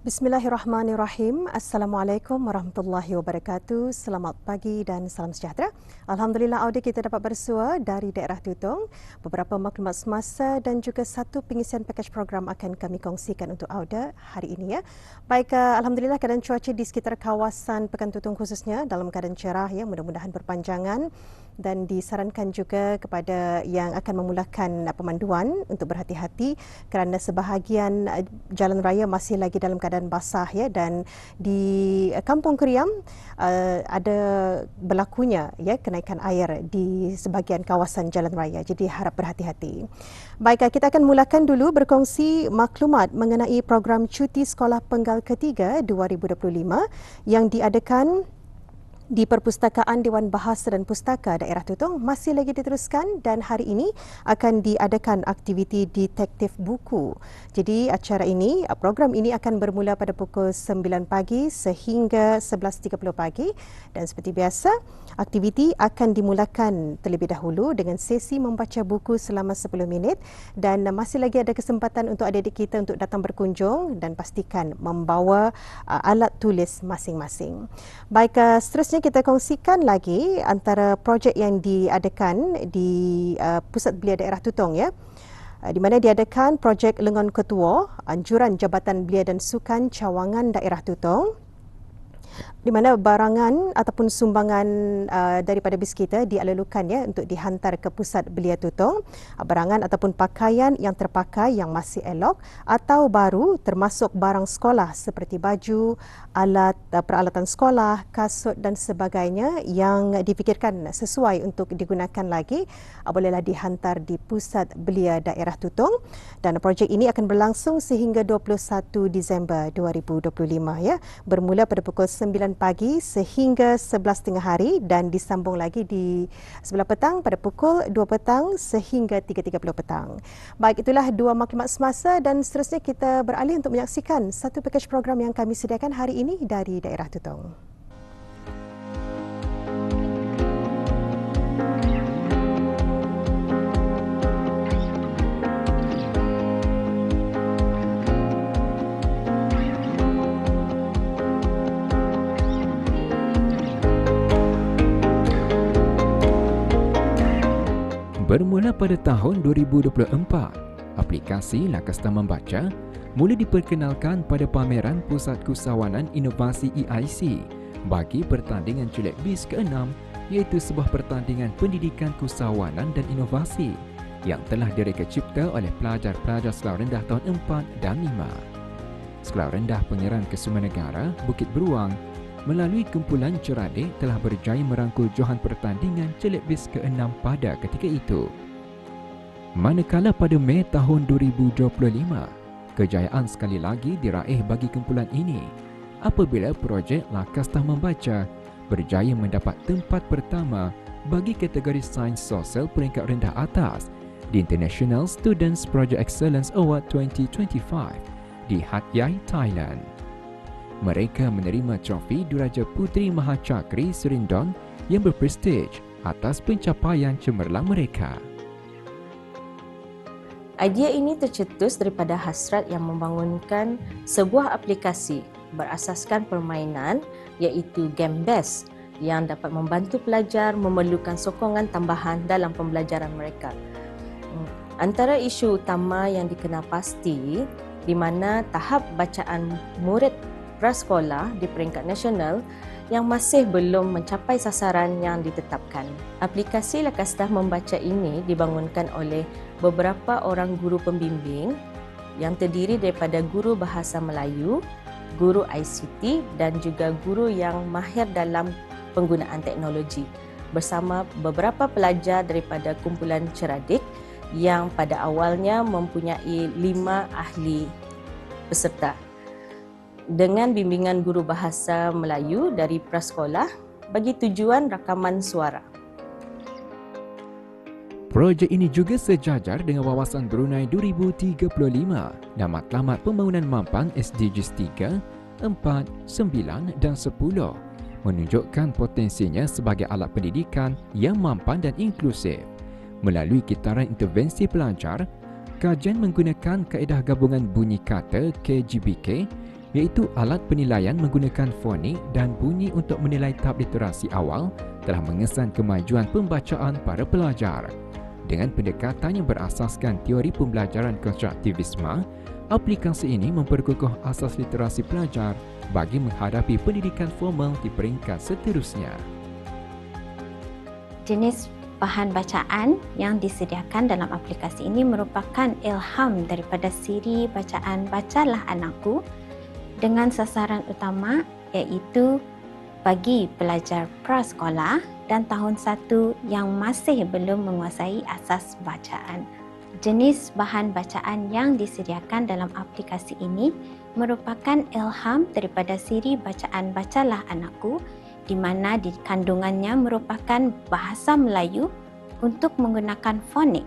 Bismillahirrahmanirrahim. Assalamualaikum warahmatullahi wabarakatuh. Selamat pagi dan salam sejahtera. Alhamdulillah audio kita dapat bersua dari daerah Tutong. Beberapa maklumat semasa dan juga satu pengisian pakej program akan kami kongsikan untuk audio hari ini ya. Baik, uh, alhamdulillah keadaan cuaca di sekitar kawasan Pekan Tutong khususnya dalam keadaan cerah ya, mudah-mudahan berpanjangan dan disarankan juga kepada yang akan memulakan pemanduan untuk berhati-hati kerana sebahagian uh, jalan raya masih lagi dalam keadaan basah ya dan di Kampung Keriam uh, ada berlakunya ya kenaikan air di sebahagian kawasan jalan raya jadi harap berhati-hati. Baik kita akan mulakan dulu berkongsi maklumat mengenai program cuti sekolah penggal ketiga 2025 yang diadakan di Perpustakaan Dewan Bahasa dan Pustaka Daerah Tutong masih lagi diteruskan dan hari ini akan diadakan aktiviti detektif buku. Jadi acara ini, program ini akan bermula pada pukul 9 pagi sehingga 11.30 pagi dan seperti biasa, aktiviti akan dimulakan terlebih dahulu dengan sesi membaca buku selama 10 minit dan masih lagi ada kesempatan untuk adik-adik kita untuk datang berkunjung dan pastikan membawa uh, alat tulis masing-masing. Baik, uh, seterusnya kita kongsikan lagi antara projek yang diadakan di uh, Pusat Belia Daerah Tutong ya. Uh, di mana diadakan projek Lengan Ketua, Anjuran Jabatan Belia dan Sukan Cawangan Daerah Tutong di mana barangan ataupun sumbangan uh, daripada bis kita dialalukan ya untuk dihantar ke pusat belia tutong uh, barangan ataupun pakaian yang terpakai yang masih elok atau baru termasuk barang sekolah seperti baju alat uh, peralatan sekolah kasut dan sebagainya yang difikirkan sesuai untuk digunakan lagi uh, bolehlah dihantar di pusat belia daerah tutong dan projek ini akan berlangsung sehingga 21 Disember 2025 ya bermula pada pukul 9 pagi sehingga 11.30 hari dan disambung lagi di sebelah petang pada pukul 2 petang sehingga 3.30 petang. Baik, itulah dua maklumat semasa dan seterusnya kita beralih untuk menyaksikan satu pakej program yang kami sediakan hari ini dari daerah Tutong. Bermula pada tahun 2024, aplikasi Lakasta Membaca mula diperkenalkan pada pameran Pusat Kusawanan Inovasi EIC bagi pertandingan Celek BIS ke-6 iaitu sebuah pertandingan pendidikan kusawanan dan inovasi yang telah direka cipta oleh pelajar-pelajar sekolah rendah tahun 4 dan 5. Sekolah rendah pengeran Kesuman Negara, Bukit Beruang melalui kumpulan ceradik telah berjaya merangkul johan pertandingan celik bis ke-6 pada ketika itu. Manakala pada Mei tahun 2025, kejayaan sekali lagi diraih bagi kumpulan ini apabila projek Lakastah Membaca berjaya mendapat tempat pertama bagi kategori Sains Sosial peringkat rendah atas di International Students Project Excellence Award 2025 di Hat Yai, Thailand mereka menerima trofi Duraja Puteri Mahacakri Serindon yang berprestij atas pencapaian cemerlang mereka. Idea ini tercetus daripada hasrat yang membangunkan sebuah aplikasi berasaskan permainan iaitu Game Best yang dapat membantu pelajar memerlukan sokongan tambahan dalam pembelajaran mereka. Hmm, antara isu utama yang dikenal pasti di mana tahap bacaan murid prasekolah di peringkat nasional yang masih belum mencapai sasaran yang ditetapkan. Aplikasi Lakastah Membaca ini dibangunkan oleh beberapa orang guru pembimbing yang terdiri daripada guru bahasa Melayu, guru ICT dan juga guru yang mahir dalam penggunaan teknologi bersama beberapa pelajar daripada kumpulan ceradik yang pada awalnya mempunyai lima ahli peserta dengan bimbingan guru bahasa Melayu dari prasekolah bagi tujuan rakaman suara. Projek ini juga sejajar dengan Wawasan Brunei 2035 dan Matlamat Pembangunan Mampan SDGs 3, 4, 9 dan 10 menunjukkan potensinya sebagai alat pendidikan yang mampan dan inklusif. Melalui kitaran intervensi pelajar, Kajian menggunakan kaedah gabungan bunyi kata KGBK iaitu alat penilaian menggunakan fonik dan bunyi untuk menilai tahap literasi awal telah mengesan kemajuan pembacaan para pelajar. Dengan pendekatan yang berasaskan teori pembelajaran konstruktivisme, aplikasi ini memperkukuh asas literasi pelajar bagi menghadapi pendidikan formal di peringkat seterusnya. Jenis bahan bacaan yang disediakan dalam aplikasi ini merupakan ilham daripada siri bacaan Bacalah Anakku dengan sasaran utama iaitu bagi pelajar prasekolah dan tahun satu yang masih belum menguasai asas bacaan. Jenis bahan bacaan yang disediakan dalam aplikasi ini merupakan ilham daripada siri bacaan Bacalah Anakku di mana di kandungannya merupakan bahasa Melayu untuk menggunakan fonik.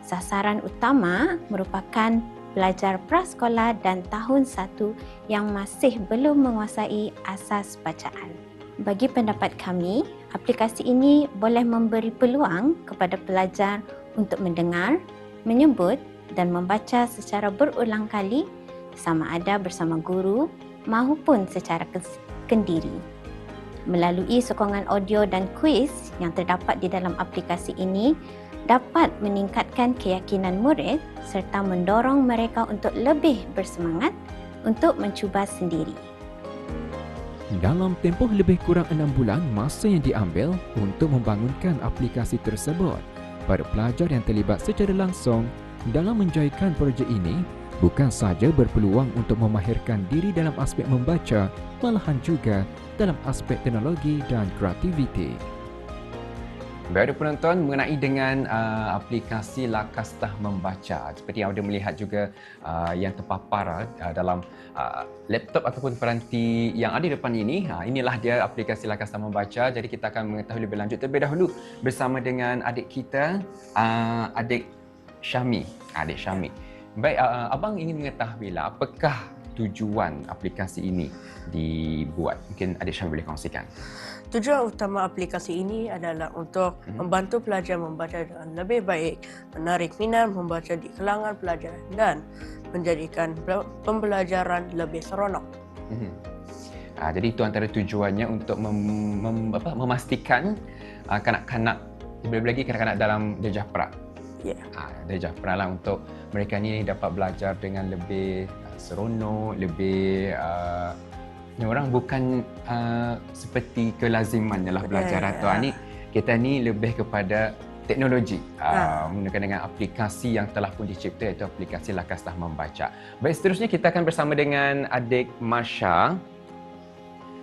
Sasaran utama merupakan pelajar prasekolah dan tahun satu yang masih belum menguasai asas bacaan. Bagi pendapat kami, aplikasi ini boleh memberi peluang kepada pelajar untuk mendengar, menyebut dan membaca secara berulang kali sama ada bersama guru maupun secara kendiri. Melalui sokongan audio dan kuis yang terdapat di dalam aplikasi ini dapat meningkatkan keyakinan murid serta mendorong mereka untuk lebih bersemangat untuk mencuba sendiri. Dalam tempoh lebih kurang enam bulan masa yang diambil untuk membangunkan aplikasi tersebut, para pelajar yang terlibat secara langsung dalam menjayakan projek ini bukan sahaja berpeluang untuk memahirkan diri dalam aspek membaca, malahan juga dalam aspek teknologi dan kreativiti. Baik, penonton mengenai dengan uh, aplikasi Lakastah Membaca. Seperti yang anda melihat juga uh, yang terpapar uh, dalam uh, laptop ataupun peranti yang ada di depan ini. Uh, inilah dia aplikasi Lakastah Membaca. Jadi kita akan mengetahui lebih lanjut terlebih dahulu bersama dengan adik kita, uh, adik Syami. Adik Syami. Baik, uh, abang ingin mengetahui lah apakah tujuan aplikasi ini dibuat? Mungkin adik Syam boleh kongsikan. Tujuan utama aplikasi ini adalah untuk mm-hmm. membantu pelajar membaca dengan lebih baik, menarik minat membaca di kalangan pelajar dan menjadikan pembelajaran lebih seronok. Mm-hmm. Ha, jadi itu antara tujuannya untuk mem, mem, apa, memastikan uh, kanak-kanak, lebih lagi kanak-kanak dalam Dejah Perak. Yeah. Ha, Dejah Perak lah untuk mereka ni dapat belajar dengan lebih seronok, lebih uh, orang bukan uh, seperti kelazimannya lah belajar yeah, atau yeah. ni kita ni lebih kepada teknologi ha. uh, menggunakan dengan aplikasi yang telah pun dicipta iaitu aplikasi Lakastah Membaca. Baik seterusnya kita akan bersama dengan adik Masha.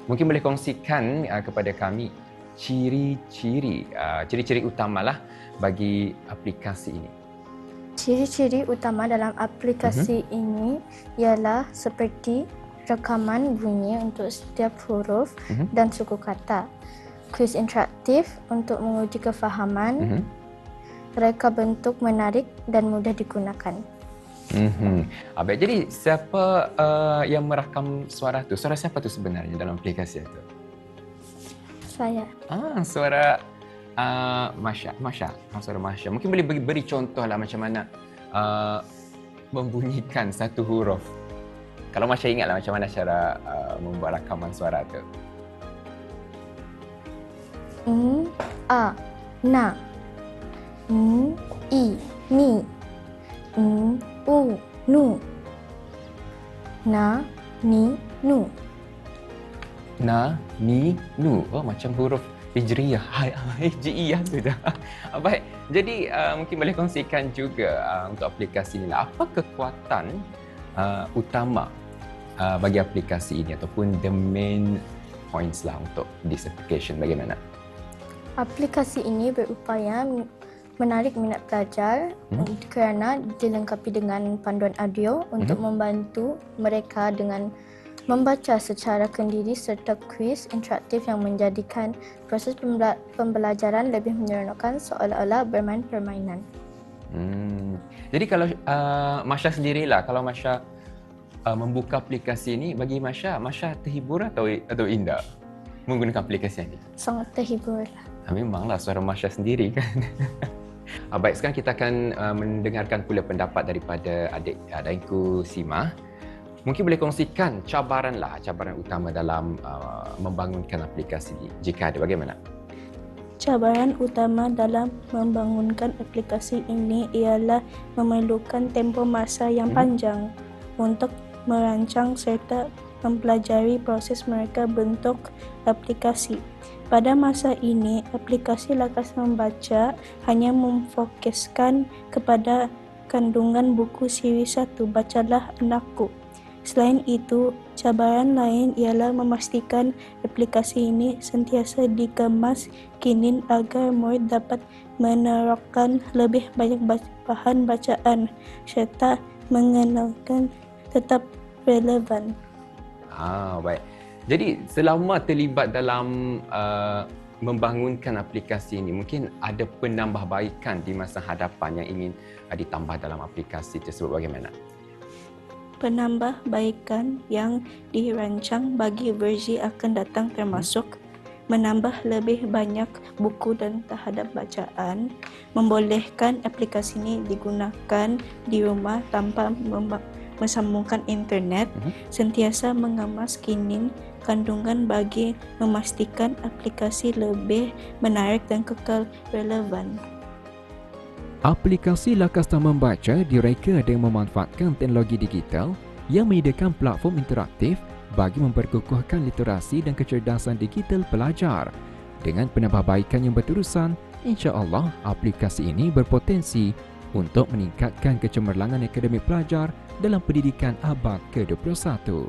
Mungkin boleh kongsikan uh, kepada kami ciri-ciri uh, ciri-ciri utamalah bagi aplikasi ini. Ciri-ciri utama dalam aplikasi uh-huh. ini ialah seperti rekaman bunyi untuk setiap huruf uh-huh. dan suku kata, kuis interaktif untuk menguji kefahaman, uh-huh. reka bentuk menarik dan mudah digunakan. Mm-hmm. Baik, jadi siapa uh, yang merakam suara tu? Suara siapa tu sebenarnya dalam aplikasi itu? Saya. Ah, suara uh, Masya, Masya, Masya, Masya. Mungkin boleh beri, beri contoh lah macam mana uh, membunyikan satu huruf. Kalau Masya ingatlah macam mana cara uh, membuat rakaman suara tu. N, A, Na, N, I, Ni, N, U, Nu, Na, Ni, Nu. Na, Ni, Nu. Oh, macam huruf Hijriyah. Hai, Hijriyah tu dah. Baik. Jadi uh, mungkin boleh kongsikan juga uh, untuk aplikasi ini. Apa kekuatan uh, utama uh, bagi aplikasi ini ataupun the main points lah untuk this application bagaimana? Aplikasi ini berupaya menarik minat pelajar hmm? kerana dilengkapi dengan panduan audio untuk hmm? membantu mereka dengan membaca secara kendiri serta kuis interaktif yang menjadikan proses pembelajaran lebih menyeronokkan seolah-olah bermain permainan. Hmm. Jadi kalau uh, Masya sendirilah, kalau Masya uh, membuka aplikasi ini, bagi Masya, Masya terhibur atau atau indah menggunakan aplikasi ini? Sangat terhibur. Ha, memanglah suara Masya sendiri kan. Uh, baik, sekarang kita akan uh, mendengarkan pula pendapat daripada adik adikku Sima. Mungkin boleh kongsikan cabaranlah, cabaran utama dalam uh, membangunkan aplikasi jika ada bagaimana? Cabaran utama dalam membangunkan aplikasi ini ialah memerlukan tempoh masa yang hmm. panjang untuk merancang serta mempelajari proses mereka bentuk aplikasi. Pada masa ini, aplikasi Lakas Membaca hanya memfokuskan kepada kandungan buku siri satu Bacalah Anakku. Selain itu, cabaran lain ialah memastikan aplikasi ini sentiasa dikemas kini agar murid dapat menerapkan lebih banyak bahan bacaan serta mengenalkan tetap relevan. Ah, baik. Jadi selama terlibat dalam uh, membangunkan aplikasi ini, mungkin ada penambahbaikan di masa hadapan yang ingin uh, ditambah dalam aplikasi tersebut bagaimana? Penambahbaikan yang dirancang bagi versi akan datang termasuk menambah lebih banyak buku dan terhadap bacaan, membolehkan aplikasi ini digunakan di rumah tanpa mensambungkan internet, mhm. sentiasa mengemas kini kandungan bagi memastikan aplikasi lebih menarik dan kekal relevan. Aplikasi Lakasta Membaca direka dengan memanfaatkan teknologi digital yang menyediakan platform interaktif bagi memperkukuhkan literasi dan kecerdasan digital pelajar. Dengan penambahbaikan yang berterusan, insya-Allah aplikasi ini berpotensi untuk meningkatkan kecemerlangan akademik pelajar dalam pendidikan abad ke-21.